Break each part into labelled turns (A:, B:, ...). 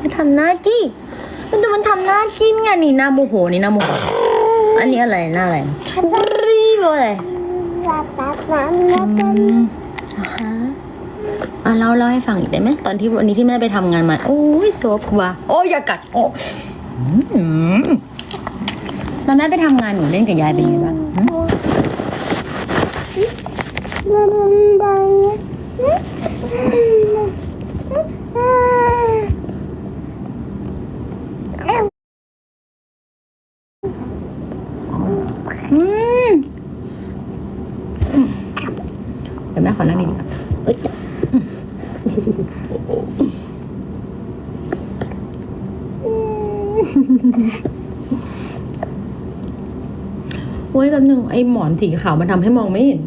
A: มันทำหน้าจี้มันแต่มันทำหน้ากินไงนี่หน้าโมโหนี่หน้าโมโหอันนี้อะไรหน้าอะไรรีบอะไรอืมนะคะอะเล่าเล่าให้ฟังอีกได้ไหมตอนที่วันนี้ที่แม่ไปทำงานมาโอ้ยโซฟว่ะโอ้ยอย่ากัดโอ้อืมแล้วแม่ไปทำงานหนูเล่นกับยายเป็นไงบ้างหึ อืมเดี๋ยวแม่ขอนั่งดีๆก่อนเอ้ยอืมโอ้ยแป๊บนึงไอ้หมอนสีขาวมันทำให้มองไม่เห็น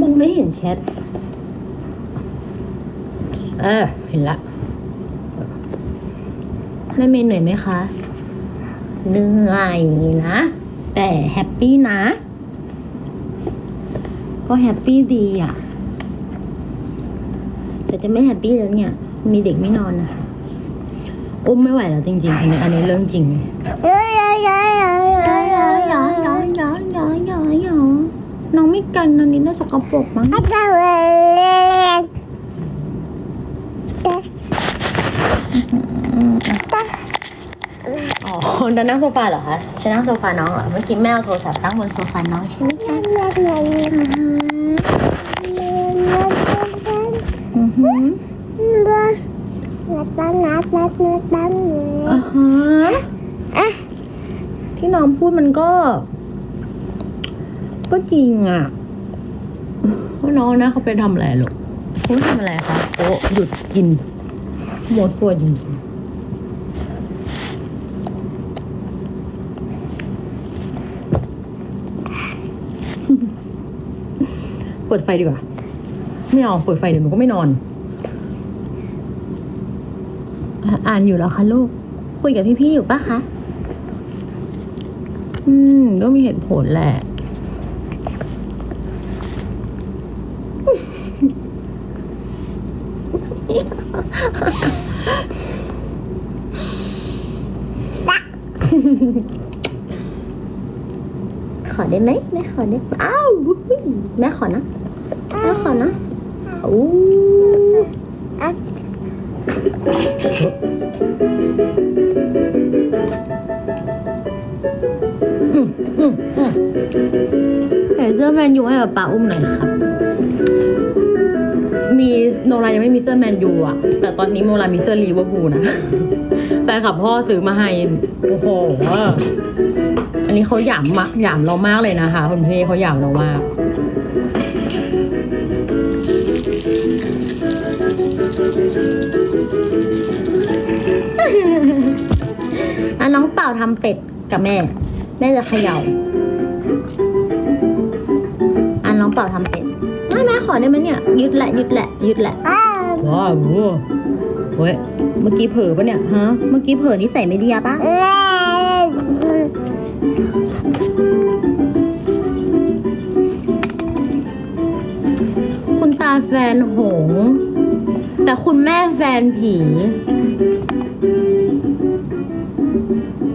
A: มองไม่เห็นแชท เออ เห็นละแม่เมย์เหนื่อยไหมคะ เหนื่อยนะ แต่แฮปปี้นะ ก็แฮปปี้ดีอะ แต่จะไม่แฮปปี้แล้วเนี่ย มีเด็กไม่นอนนะคะอุ้มไม่ไหวแล้วจริงๆ อันนี้อันนี้เรื่องจริงเลยน้องไม่กันอันนี้น่าสกปรกมั้ง อ๋อจะนั่งโซฟาเหรอคะจะนั่งโซฟาน้องเหรอ เมื่อกี้แม่เอาโทรศัพท์ตั้งบนโซฟาน้องใช่ไหมคะอือหือ อาฮะที่น้องพูดมันก็ ก็จริงอะเพราน้องนะเขาไปทำอะไรหรอกเขาทำอะไรคะโอ้หยุดกินหมดตัวจริงๆ เปิดไฟดีกว่า ไม่เอาเปิดไฟเดี๋ยวหนูก็ไม่นอน อ่านอยู่แล้วคะลูก คุยกับพี่ๆอยู่ปะคะ อืมก็มีเหตุผลแหละ ขอได้ไหมแม่ขอได้อ้าวแม่ขอนะแม่ขอนะอู้อืมอืมอืมใส่เสื้อแมนยูให้กับป้าอุ้มหน่อยครับ มีโนรายังไม่มีเสื้อแมนยูอะ แต่ตอนนี้โนรามีเสื้อลีเวอร์พูลนะ แฟนคลับพ่อซื้อมาให้ โอ้โห อันนี้เขาหยามมากหยามเรามากเลยนะคะคุณพี่เขาหยามเรามากอะน้องเป่าทำเป็ดกับแม่ แม่จะเขย่าอะน้องเป่าทำเป็ด แม่แม่ขอได้ไหมเนี่ยยึดแหละยึดแหละยึดแหละว้าวเว้ยเมื่อกี้เผลอปะเนี่ยฮะเมื่อกี้เผลอนิสัยไม่ดีอะปะคุณตาแฟนหง แต่คุณแม่แฟนผี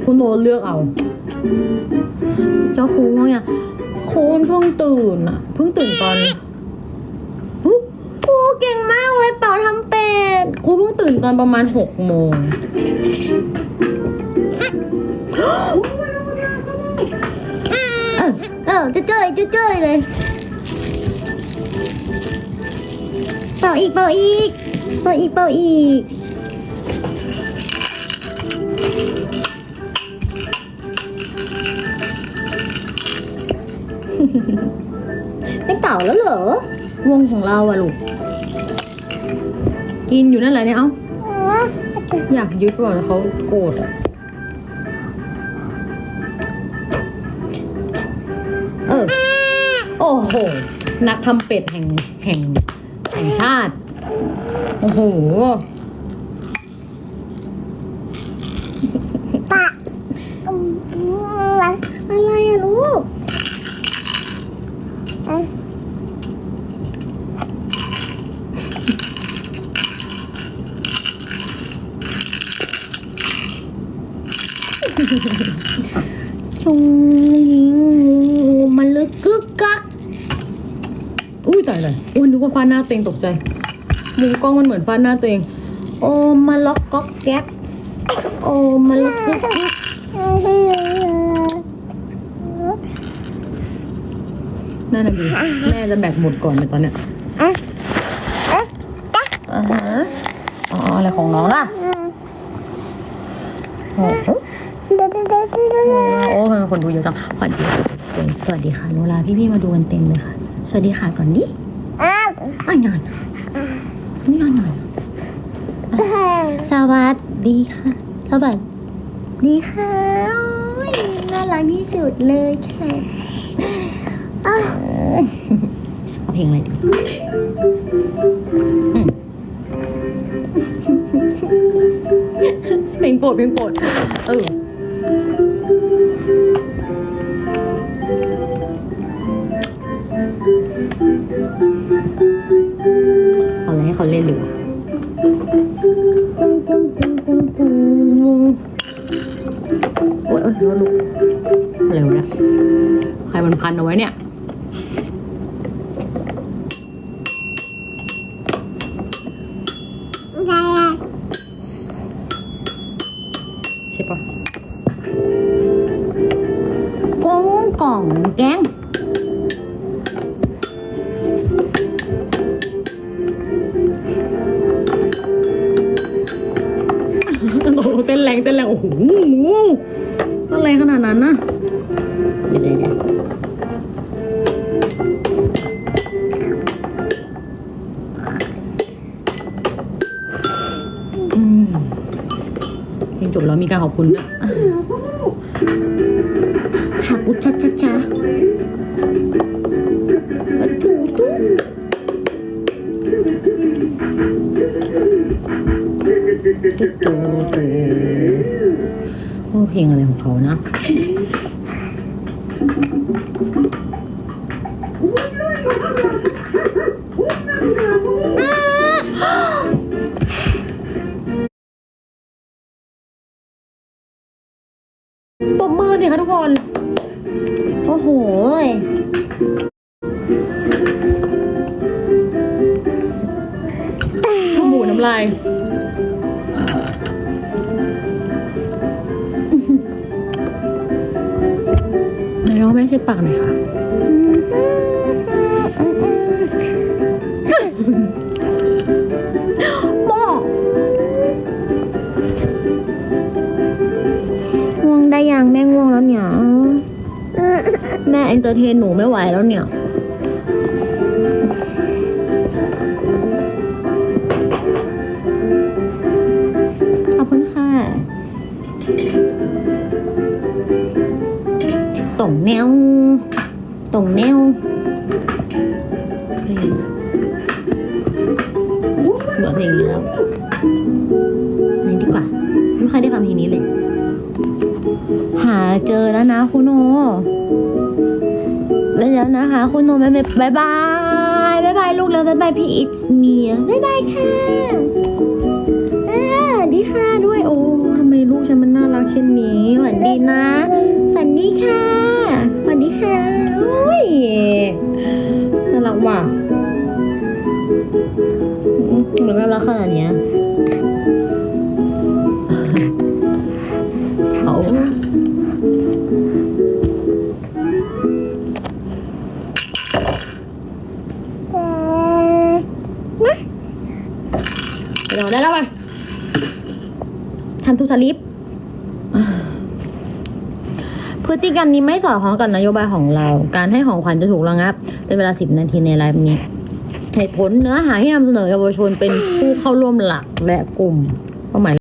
A: คุณโนเลือกเอา เจ้าคูว่าไงคุณเพิ่งตื่นอะเพิ่งตื่นตอน เก่งมากเลยเป่าทำเป็ดครูเพิ่งตื่นตอนประมาณหกโมงเออเออจะเจ้ยจะเจ้ยเลย เป่าอีกเป่าอีกเป่าอีกเป่าอีกไม่เป่าแล้วเหรอวงของเราอะลูก กินอยู่นั่นแหละเนี่ยเอ้าอยากยึดว่ะแล้วเขาโกรธอะเออโอ้โห นักทำเป็ดแห่งแห่งแห่งชาติ โอ้โห อะไรอะลูก อ ชุงยิงมันลึกกึกกักอุ้ยตายเลยอุ้ยนึกว่าฟาดหน้าตัวเองตกใจมุมกล้องมันเหมือนฟาดหน้าตัวเอง โอ้มาล็อกก๊อกแก๊กโอ้มาล็อกกึกกึกนั่นน่ะดิแม่จะแบกหมดก่อนในตอนเนี้ยอ่าฮะอ๋ออะไรของน้องล่ะโอ้โหโอ้ คนดูเยอะจังสวัสดีค่ะสวัสดีค่ะโนราพี่ๆมาดูกันเต็มเลยค่ะ สวัสดีค่ะก่อนดิอะหน่อยนี่อะหน่อยสวัสดีค่ะสวัสดีค่ะน่ารักที่สุดเลยค่ะอ้าวเอาเพลงอะไรดีเพลงโปรดเพลงโปรดเออ เอาอะไรให้เขาเล่นดีกว่ากุ้งกุ้งกุ้งกุ้งกุ้งโอ้ยเอ้ยรถลุกอะไรวะเนี่ยใครมันพันเอาไว้เนี่ยใช่ปะกงกล่องแกง โอ้โหอะไรขนาดนั้นนะเดี๋ยวเดี๋ยวเพลงจบแล้วมีการขอบคุณด้วย เพลงอะไรของเขานะปมมือดิค่ะทุกคน โอ้โหขมูน้ำลาย นลองแม่ใช้ปากหน่อยค่ะโม่ง่วงได้ยังแม่ง่วงแล้วเนี่ย แม่เอนเตอร์เทนหนูไม่ไหวแล้วเนี่ย ต่งแนวต่งแนวเพลงเหลือเพลงนี้แล้วนี่ดีกว่า ไม่ค่อยได้ฟังเพลงนี้เลย หาเจอแล้วนะคุณโนไปแล้วนะคะ คุณโนบ๊ายบายบายบายบายลูกแล้วบายบายพี่อิทเมียบายบายค่ะดีค่ะด้วยโอ้ทำไมลูกฉันมันน่ารักเช่นนี้หวัดดีนะฝันดีค่ะ รักขนาดเนี้ยเขาไปนอนได้แล้วไปทำทุสลิป พฤติกรรมนี้ไม่สอดคล้องกับนโยบายของเรา การให้ของขวัญจะถูกระงับ เป็นเวลาสิบนาทีในไลฟ์นี้ เหตุผลเนื้อหาที่นำเสนอเยาวชนเป็นผู้เข้าร่วมหลักและกลุ่มเป้าหมาย